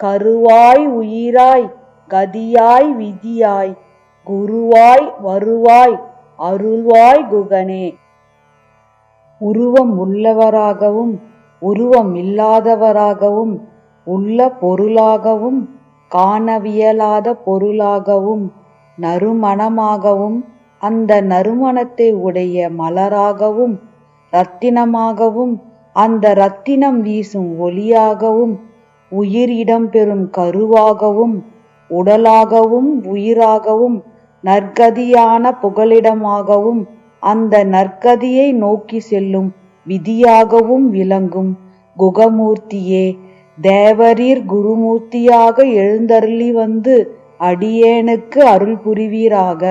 கருவாய் உயிராய் கதியாய் விதியாய் குருவாய் வருவாய் அருள்வாய் குகனே. உருவம் உள்ளவராகவும் உருவம் இல்லாதவராகவும் உள்ள பொருளாகவும் காணவியலாத பொருளாகவும் நறுமணமாகவும் அந்த நறுமணத்தை உடைய மலராகவும் இரத்தினமாகவும் அந்த இரத்தினம் வீசும் ஒளியாகவும் உயிர் இடம்பெறும் கருவாகவும் உடலாகவும் உயிராகவும் நற்கதியான புகலிடமாகவும் அந்த நற்கதியை நோக்கி செல்லும் விதியாகவும் விளங்கும். குகமூர்த்தியே தேவரீர் குருமூர்த்தியாக எழுந்தருளி வந்து அடியேனுக்கு அருள் புரிவீராக.